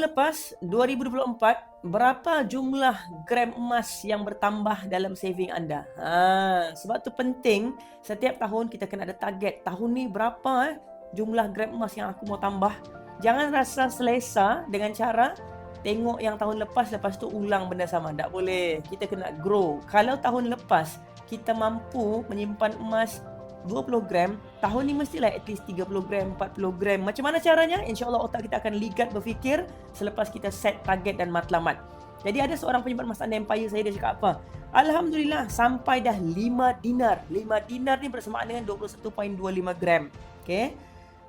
lepas 2024 berapa jumlah gram emas yang bertambah dalam saving anda? Ha, sebab tu penting setiap tahun kita kena ada target. Tahun ni berapa eh jumlah gram emas yang aku mau tambah? Jangan rasa selesa dengan cara tengok yang tahun lepas lepas tu ulang benda sama. Tak boleh. Kita kena grow. Kalau tahun lepas kita mampu menyimpan emas 20 gram, tahun ni mestilah at least 30 gram, 40 gram. Macam mana caranya? InsyaAllah otak kita akan ligat berfikir selepas kita set target dan matlamat. Jadi ada seorang penyimpan emas anda empire saya dia cakap apa? Alhamdulillah sampai dah 5 dinar. 5 dinar ni bersamaan dengan 21.25 gram. Okay.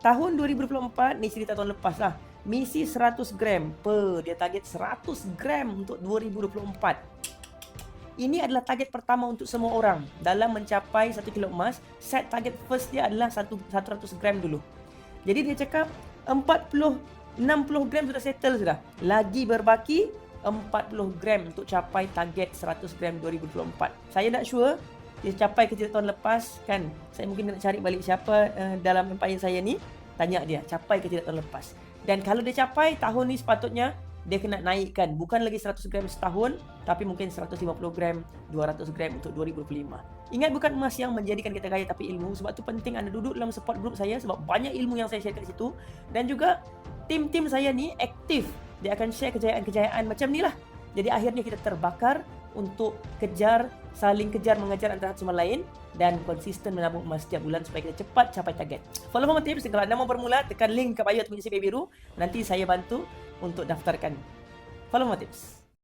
Tahun 2024 ni cerita tahun lepas lah. Misi 100 gram per dia target 100 gram untuk 2024 ini adalah target pertama untuk semua orang dalam mencapai 1 kilo emas. Set target first dia adalah 100 gram dulu. Jadi dia cakap 40 60 gram sudah settle sudah. Lagi berbaki 40 gram untuk capai target 100 gram 2024. Saya nak sure dia capai ke tahun lepas kan. Saya mungkin nak cari balik siapa uh, dalam empire saya ni. Tanya dia capai ke tahun lepas. Dan kalau dia capai tahun ni sepatutnya dia kena naikkan. Bukan lagi 100 gram setahun tapi mungkin 150 gram 200 gram untuk 2025 ingat bukan emas yang menjadikan kita kaya tapi ilmu. Sebab tu penting anda duduk dalam support group saya sebab banyak ilmu yang saya share kat situ. Dan juga tim-tim saya ni aktif. Dia akan share kejayaan-kejayaan macam ni lah. Jadi akhirnya kita terbakar untuk kejar saling kejar mengejar antara sama lain dan konsisten menabung emas setiap bulan supaya kita cepat capai target. Follow Mama Tips. Kalau anda mau bermula tekan link ke bio atau biru. Nanti saya bantu untuk daftarkan. Follow Mama Tips.